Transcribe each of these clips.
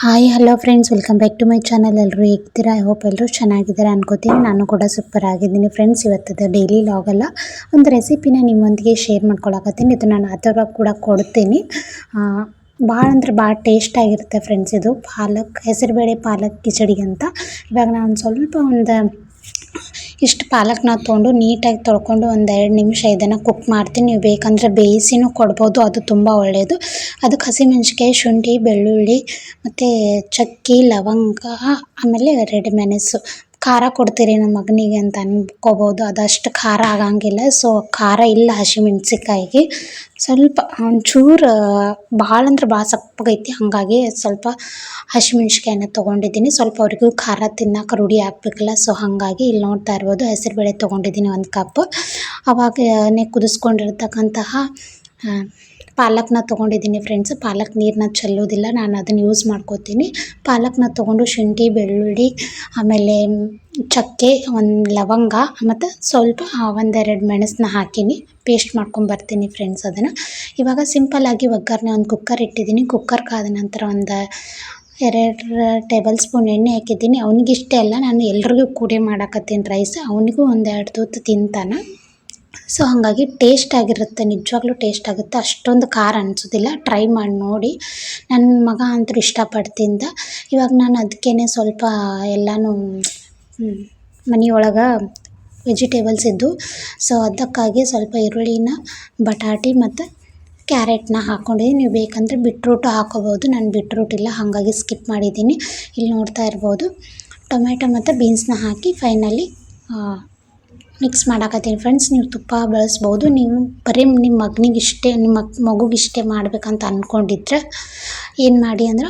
Hi hello friends welcome back to my channel ಎಲ್ಲರೂ ಹೇಗಿದ್ದೀರಾ? I hope ಎಲ್ಲರೂ ಚೆನ್ನಾಗಿದ್ದೀರಾ ಅನ್ಕೋತೀನಿ. ನಾನು ಕೂಡ ಸೂಪರ್ ಆಗಿದ್ದೀನಿ ಫ್ರೆಂಡ್ಸ್ ಇವತ್ತದ ಡೈಲಿ ಲಾಗಲ್ಲ ಒಂದು ರೆಸಿಪಿನ ನಿಮ್ಮೊಂದಿಗೆ ಶೇರ್ ಮಾಡ್ಕೊಳಕತ್ತೀನಿ. ಇದು ನಾನು ಅದರ ಕೂಡ ಕೊಡ್ತೀನಿ. ಭಾಳ ಅಂದ್ರೆ ಭಾಳ ಟೇಸ್ಟ್ ಆಗಿರುತ್ತೆ ಫ್ರೆಂಡ್ಸ್ ಇದು. ಪಾಲಕ್, ಹೆಸರುಬೇಳೆ ಪಾಲಕ್ ಕಿಚಡಿ ಅಂತ. ಇವಾಗ ನಾನು ಸ್ವಲ್ಪ ಒಂದು ಇಷ್ಟು ಪಾಲಕ್ನ ತೊಗೊಂಡು ನೀಟಾಗಿ ತೊಳ್ಕೊಂಡು ಒಂದು ಎರಡು ನಿಮಿಷ ಇದನ್ನು ಕುಕ್ ಮಾಡ್ತೀನಿ ನೀವು ಬೇಕಂದರೆ ಬೇಯಿಸಿನೂ ಕೊಡ್ಬೋದು, ಅದು ತುಂಬ ಒಳ್ಳೆಯದು ಅದಕ್ಕೆ ಹಸಿಮೆಣ್ಸಿನ್ಕಾಯಿ, ಶುಂಠಿ, ಬೆಳ್ಳುಳ್ಳಿ ಮತ್ತು ಚಕ್ಕೆ, ಲವಂಗ, ಆಮೇಲೆ ರೆಡ್ ಮೆಣಸು. ಖಾರ ಕೊಡ್ತೀರಿ ನಮ್ಮ ಮಗನಿಗೆ ಅಂತ ಅನ್ಕೋಬೋದು. ಅದಷ್ಟು ಖಾರ ಆಗಂಗಿಲ್ಲ. ಸೊ ಖಾರ ಇಲ್ಲ ಹಸಿಮೆಣ್ಸಿಕಾಯಿಗೆ ಸ್ವಲ್ಪ ಒಂಚೂರು ಭಾಳ ಅಂದ್ರೆ ಭಾಳ ಸಪ್ಪಗೈತಿ. ಹಾಗಾಗಿ ಸ್ವಲ್ಪ ಹಸಿಮೆಣ್ಸಿನ್ಕಾಯಿನ ತೊಗೊಂಡಿದ್ದೀನಿ. ಸ್ವಲ್ಪ ಅವ್ರಿಗೂ ಖಾರ ತಿನ್ನಕ್ಕೆ ರೂಢಿ ಆಗಬೇಕಲ್ಲ. ಸೊ ಹಾಗಾಗಿ ಇಲ್ಲಿ ನೋಡ್ತಾ ಇರ್ಬೋದು. ಹೆಸರುಬೇಳೆ ತೊಗೊಂಡಿದ್ದೀನಿ ಒಂದು ಕಪ್. ಅವಾಗನೇ ಕುದಿಸ್ಕೊಂಡಿರ್ತಕ್ಕಂತಹ ಪಾಲಕ್ನ ತೊಗೊಂಡಿದ್ದೀನಿ ಫ್ರೆಂಡ್ಸ್ ಪಾಲಕ್ ನೀರನ್ನ ಚೆಲ್ಲೋದಿಲ್ಲ, ನಾನು ಅದನ್ನು ಯೂಸ್ ಮಾಡ್ಕೋತೀನಿ. ಪಾಲಕ್ನ ತೊಗೊಂಡು ಶುಂಠಿ, ಬೆಳ್ಳುಳ್ಳಿ, ಆಮೇಲೆ ಚಕ್ಕೆ, ಒಂದು ಲವಂಗ, ಮತ್ತು ಸ್ವಲ್ಪ ಒಂದೆರಡು ಮೆಣಸನ್ನ ಹಾಕೀನಿ. ಪೇಸ್ಟ್ ಮಾಡ್ಕೊಂಬರ್ತೀನಿ ಫ್ರೆಂಡ್ಸ್ ಅದನ್ನು. ಇವಾಗ ಸಿಂಪಲ್ಲಾಗಿ ಒಗ್ಗರಣೆ ಒಂದು ಕುಕ್ಕರ್ ಇಟ್ಟಿದ್ದೀನಿ. ಕುಕ್ಕರ್ ಕಾದ ನಂತರ ಒಂದು ಎರಡು ಟೇಬಲ್ ಸ್ಪೂನ್ ಎಣ್ಣೆ ಹಾಕಿದ್ದೀನಿ. ಅವನಿಗಿಷ್ಟೇ ಅಲ್ಲ ನಾನು ಎಲ್ರಿಗೂ ಕೂಡಿ ಮಾಡಾಕತ್ತೀನಿ ರೈಸ್ ಅವನಿಗೂ ಒಂದೆರಡು ತುತ್ತು ತಿಂತಾನೆ. ಸೊ ಹಾಗಾಗಿ ಟೇಸ್ಟ್ ಆಗಿರುತ್ತೆ, ನಿಜವಾಗ್ಲೂ ಟೇಸ್ಟ್ ಆಗುತ್ತೆ. ಅಷ್ಟೊಂದು ಖಾರ ಅನಿಸೋದಿಲ್ಲ. ಟ್ರೈ ಮಾಡಿ ನೋಡಿ. ನನ್ನ ಮಗ ಅಂತೂ ಇಷ್ಟಪಟ್ಟು ಇವಾಗ ನಾನು ಅದಕ್ಕೇ ಸ್ವಲ್ಪ ಎಲ್ಲನೂ ಮನೆಯೊಳಗೆ ವೆಜಿಟೇಬಲ್ಸ್ ಇದ್ದು. ಸೊ ಅದಕ್ಕಾಗಿ ಸ್ವಲ್ಪ ಈರುಳ್ಳಿನ, ಬಟಾಟಿ ಮತ್ತು ಕ್ಯಾರೆಟ್ನ ಹಾಕ್ಕೊಂಡಿದ್ದೀನಿ ನೀವು ಬೇಕಂದರೆ ಬಿಟ್ರೂಟು ಹಾಕೋಬೋದು. ನಾನು ಬಿಟ್ರೂಟ್ ಇಲ್ಲ, ಹಾಗಾಗಿ ಸ್ಕಿಪ್ ಮಾಡಿದ್ದೀನಿ ಇಲ್ಲಿ ನೋಡ್ತಾ ಇರ್ಬೋದು. ಟೊಮೆಟೊ ಮತ್ತು ಬೀನ್ಸ್ನ ಹಾಕಿ ಫೈನಲಿ ಮಿಕ್ಸ್ ಮಾಡಾಕತ್ತೀನಿ ಫ್ರೆಂಡ್ಸ್ ನೀವು ತುಪ್ಪ ಬಳಸ್ಬೋದು. ನೀವು ಬರೀ ನಿಮ್ಮ ಮಗನಿಗೆ ಇಷ್ಟೇ ನಿಮ್ಮ ಮಗುಗೆ ಇಷ್ಟೇ ಮಾಡಬೇಕಂತ ಅಂದ್ಕೊಂಡಿದ್ರೆ ಏನು ಮಾಡಿ ಅಂದ್ರೆ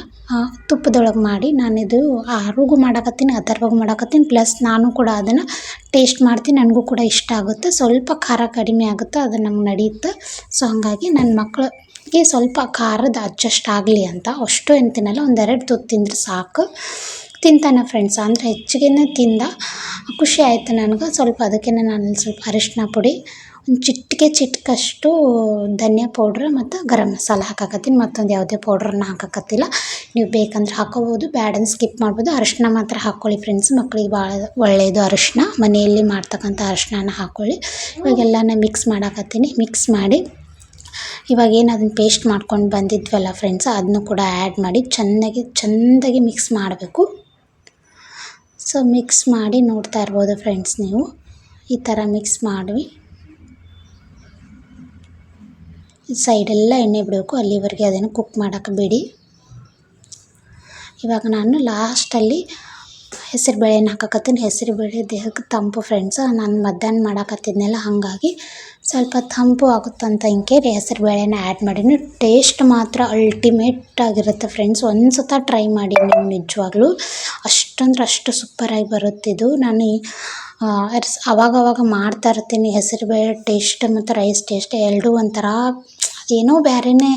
ತುಪ್ಪದೊಳಗೆ ಮಾಡಿ ನಾನಿದು ಆರುಗೂ ಮಾಡಾಕತ್ತೀನಿ, ಅಥರ್ವಗೂ ಮಾಡಾಕತ್ತೀನಿ ಪ್ಲಸ್ ನಾನು ಕೂಡ ಅದನ್ನು ಟೇಸ್ಟ್ ಮಾಡ್ತೀನಿ, ನನಗೂ ಕೂಡ ಇಷ್ಟ ಆಗುತ್ತೆ. ಸ್ವಲ್ಪ ಖಾರ ಕಡಿಮೆ ಆಗುತ್ತೆ, ಅದು ನಮ್ಗೆ ನಡೆಯುತ್ತೆ ಸೊ ಹಾಗಾಗಿ ನನ್ನ ಮಕ್ಕಳಿಗೆ ಸ್ವಲ್ಪ ಖಾರದ ಅಡ್ಜಸ್ಟ್ ಆಗಲಿ ಅಂತ, ಅಷ್ಟು ಏನು ತಿನ್ನಲ್ಲ ಒಂದೆರಡು ತುತ್ತು ತಿಂದರೆ ಸಾಕು. ತಿಂತಾನೆ ಫ್ರೆಂಡ್ಸ್ ಅಂದರೆ ಹೆಚ್ಚಿಗೆನೆ ತಿಂದ ಖುಷಿ ಆಯಿತು ನನಗೆ. ಸ್ವಲ್ಪ ಅದಕ್ಕೆ ನಾನು ಸ್ವಲ್ಪ ಅರಿಶಿನ ಪುಡಿ, ಒಂದು ಚಿಟಿಕೆ ಚಿಟ್ಕಷ್ಟು ಧನಿಯಾ ಪೌಡ್ರ್ ಮತ್ತು ಗರಂ ಮಸಾಲ ಹಾಕಾಕತ್ತೀನಿ. ಮತ್ತೊಂದು ಯಾವುದೇ ಪೌಡ್ರನ್ನ ಹಾಕಾಕತ್ತಿಲ್ಲ. ನೀವು ಬೇಕಂದ್ರೆ ಹಾಕೋಬೋದು ಬ್ಯಾಡನ್ನು ಸ್ಕಿಪ್ ಮಾಡ್ಬೋದು. ಅರಿಶಿನ ಮಾತ್ರ ಹಾಕ್ಕೊಳ್ಳಿ ಫ್ರೆಂಡ್ಸ್ ಮಕ್ಕಳಿಗೆ ಭಾಳ ಒಳ್ಳೆಯದು ಅರಿಶಿನ ಮನೆಯಲ್ಲಿ ಮಾಡ್ತಕ್ಕಂಥ ಅರಿಶಿನ ಹಾಕ್ಕೊಳ್ಳಿ ಇವಾಗೆಲ್ಲನ ಮಿಕ್ಸ್ ಮಾಡಾಕತ್ತೀನಿ. ಮಿಕ್ಸ್ ಮಾಡಿ ಇವಾಗ ಏನು ಅದನ್ನು ಪೇಸ್ಟ್ ಮಾಡ್ಕೊಂಡು ಬಂದಿದ್ವಲ್ಲ ಫ್ರೆಂಡ್ಸ್ ಅದನ್ನು ಕೂಡ ಆ್ಯಡ್ ಮಾಡಿ ಚೆನ್ನಾಗಿ, ಚೆಂದಾಗಿ ಮಿಕ್ಸ್ ಮಾಡಬೇಕು. ಸೊ ಮಿಕ್ಸ್ ಮಾಡಿ ನೋಡ್ತಾ ಇರ್ಬೋದು ಫ್ರೆಂಡ್ಸ್ ನೀವು. ಈ ಥರ ಮಿಕ್ಸ್ ಮಾಡಿ. ಸೈಡೆಲ್ಲ ಎಣ್ಣೆ ಬಿಡಬೇಕು, ಅಲ್ಲಿವರೆಗೆ ಅದನ್ನು ಕುಕ್ ಮಾಡೋಕೆ ಬಿಡಿ. ಇವಾಗ ನಾನು ಲಾಸ್ಟಲ್ಲಿ ಹೆಸರು ಬೇಳೆನ ಹಾಕಕತ್ತೀನಿ? ಹೆಸರು ಬೇಳೆ ದೇಹಕ್ಕೆ ತಂಪು ಫ್ರೆಂಡ್ಸ್ ನಾನು ಮಧ್ಯಾಹ್ನ ಮಾಡಾಕತ್ತಿದ್ನಲ್ಲ, ಹಾಗಾಗಿ ಸ್ವಲ್ಪ ತಂಪು ಆಗುತ್ತಂತ ಹಿಂಗೆ ಹೆಸರು ಬೇಳೆನ ಆ್ಯಡ್ ಮಾಡೀನಿ. ಟೇಸ್ಟ್ ಮಾತ್ರ ಅಲ್ಟಿಮೇಟ್ ಆಗಿರುತ್ತೆ ಫ್ರೆಂಡ್ಸ್ ಒಂದು ಸತ ಟ್ರೈ ಮಾಡಿ ನೀವು ನಿಜವಾಗ್ಲೂ. ಅಷ್ಟಂದ್ರೆ ಅಷ್ಟು ಸೂಪರಾಗಿ ಬರುತ್ತಿದ್ದು ನಾನು ಅವಾಗವಾಗ ಮಾಡ್ತಾ ಇರ್ತೀನಿ. ಹೆಸರುಬೇಳೆ ಟೇಸ್ಟ್ ಮತ್ತು ರೈಸ್ ಟೇಸ್ಟ್ ಎರಡೂ ಒಂಥರ, ಏನೋ ಬೇರೆನೇ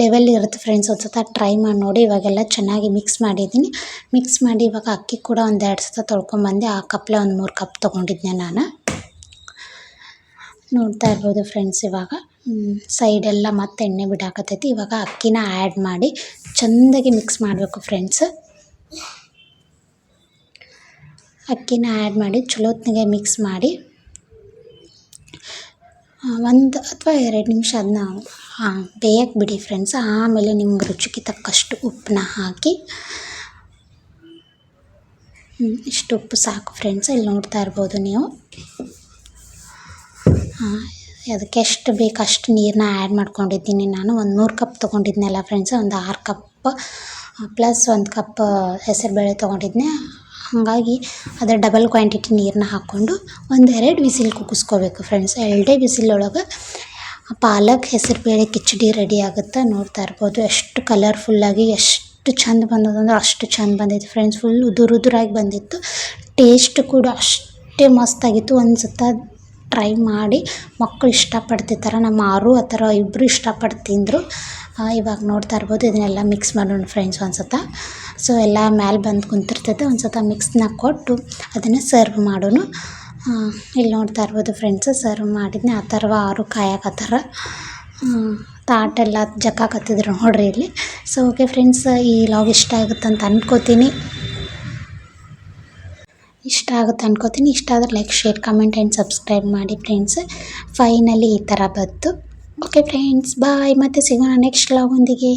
ಲೆವೆಲ್ ಇರುತ್ತೆ ಫ್ರೆಂಡ್ಸ್ ಒಂದು ಸತ ಟ್ರೈ ಮಾಡಿ ನೋಡಿ, ಇವಾಗೆಲ್ಲ ಚೆನ್ನಾಗಿ ಮಿಕ್ಸ್ ಮಾಡಿದ್ದೀನಿ. ಮಿಕ್ಸ್ ಮಾಡಿ ಇವಾಗ ಅಕ್ಕಿ ಕೂಡ ಒಂದು ಎರಡು ಸತ ತೊಳ್ಕೊಂಬಂದೆ ಆ ಕಪ್ಲೆ ಒಂದು ಮೂರು ಕಪ್ ತೊಗೊಂಡಿದ್ದೆ ನಾನು. ನೋಡ್ತಾ ಇರ್ಬೋದು ಫ್ರೆಂಡ್ಸ್ ಇವಾಗ. ಸೈಡೆಲ್ಲ ಮತ್ತೆ ಎಣ್ಣೆ ಬಿಡಾಕತ್ತೈತಿ. ಇವಾಗ ಅಕ್ಕಿನ ಆ್ಯಡ್ ಮಾಡಿ ಚೆಂದಾಗಿ ಮಿಕ್ಸ್ ಮಾಡಬೇಕು ಫ್ರೆಂಡ್ಸ್ ಅಕ್ಕಿನ ಆ್ಯಡ್ ಮಾಡಿ ಚಲೋತ್ನಾಗೆ ಮಿಕ್ಸ್ ಮಾಡಿ. ಒಂದು ಅಥವಾ ಎರಡು ನಿಮಿಷ ಅದನ್ನ ಬೇಯಕ್ಕೆ ಬಿಡಿ ಫ್ರೆಂಡ್ಸ್ ಆಮೇಲೆ ನಿಮ್ಗೆ ರುಚಿಗೆ ತಕ್ಕಷ್ಟು ಉಪ್ಪನ್ನ ಹಾಕಿ ಇಷ್ಟು ಉಪ್ಪು ಸಾಕು ಫ್ರೆಂಡ್ಸ್ ಇಲ್ಲಿ ನೋಡ್ತಾ ಇರ್ಬೋದು ನೀವು. ಅದಕ್ಕೆ ಎಷ್ಟು ಬೇಕು ಅಷ್ಟು ನೀರನ್ನ ಆ್ಯಡ್ ಮಾಡ್ಕೊಂಡಿದ್ದೀನಿ ನಾನು. ಒಂದು ಮೂರು ಕಪ್ ತೊಗೊಂಡಿದ್ನಲ್ಲ ಫ್ರೆಂಡ್ಸ್ ಒಂದು ಆರು ಕಪ್ ಪ್ಲಸ್ ಒಂದು ಕಪ್ ಹೆಸರುಬೇಳೆ ತೊಗೊಂಡಿದ್ದೆ ಹಾಗಾಗಿ ಅದರ ಡಬಲ್ ಕ್ವಾಂಟಿಟಿ ನೀರನ್ನ ಹಾಕ್ಕೊಂಡು ಒಂದೆರಡು ವಿಸಿಲ್ ಕುಕ್ಕಿಸ್ಕೋಬೇಕು ಫ್ರೆಂಡ್ಸ್ ಎರಡೇ ವಿಸಿಲ್ ಒಳಗೆ ಪಾಲಕ್, ಹೆಸರುಬೇಳೆ, ಕಿಚಡಿ ರೆಡಿ ಆಗುತ್ತೆ ನೋಡ್ತಾ ಇರ್ಬೋದು. ಎಷ್ಟು ಕಲರ್ಫುಲ್ಲಾಗಿ ಎಷ್ಟು ಚಂದ ಬಂದದಂದ್ರೆ ಅಷ್ಟು ಚಂದ ಬಂದಿತ್ತು ಫ್ರೆಂಡ್ಸ್ ಫುಲ್ ಉದುರು ಉದುರಾಗಿ ಬಂದಿತ್ತು. ಟೇಸ್ಟ್ ಕೂಡ ಅಷ್ಟೇ ಮಸ್ತಾಗಿತ್ತು ಒಂದು ಸತ ಟ್ರೈ ಮಾಡಿ ಮಕ್ಕಳು ಇಷ್ಟಪಡ್ತಿರ್ತಾರೆ, ನಮ್ಮ ಆರು ಆ ಥರ ಇಬ್ಬರು ಇಷ್ಟಪಟ್ಟು ತಿಂದರು ಇವಾಗ ನೋಡ್ತಾ ಇರ್ಬೋದು. ಇದನ್ನೆಲ್ಲ ಮಿಕ್ಸ್ ಮಾಡೋಣ ಫ್ರೆಂಡ್ಸ್ ಒಂದು ಸೊ ಎಲ್ಲ ಮ್ಯಾಲೆ ಬಂದು ಕುಂತಿರ್ತೈತೆ. ಒಂದು ಸತ ಮಿಕ್ಸ್ನ ಕೊಟ್ಟು ಅದನ್ನು ಸರ್ವ್ ಮಾಡೋಣ ಇಲ್ಲಿ ನೋಡ್ತಾ ಇರ್ಬೋದು ಫ್ರೆಂಡ್ಸ್ ಸರ್ವ್ ಮಾಡಿದ್ನೆ. ಆ ಥರ ಆರು ಕಾಯಕತ್ತಾರ ತಾಟೆಲ್ಲ ಜಕ್ಕಾಕತ್ತಿದ್ರು ನೋಡ್ರಿ ಇಲ್ಲಿ. ಸೊ ಓಕೆ ಫ್ರೆಂಡ್ಸ್ ಈ ಲಾಗ್ ಇಷ್ಟ ಆಗುತ್ತೆ ಅಂತ ಅಂದ್ಕೋತೀನಿ ಇಷ್ಟ ಆಗುತ್ತೆ ಅನ್ಕೋತೀನಿ. ಇಷ್ಟ ಆದರೆ like share comment and subscribe ಮಾಡಿ ಫ್ರೆಂಡ್ಸ್ ಫೈನಲಿ ಈ ಥರ ಬಂತು. ಓಕೆ ಫ್ರೆಂಡ್ಸ್ ಬಾಯ್ ಮತ್ತೆ ಸಿಗೋಣ ನೆಕ್ಸ್ಟ್ ಲಾಗೊಂದಿಗೆ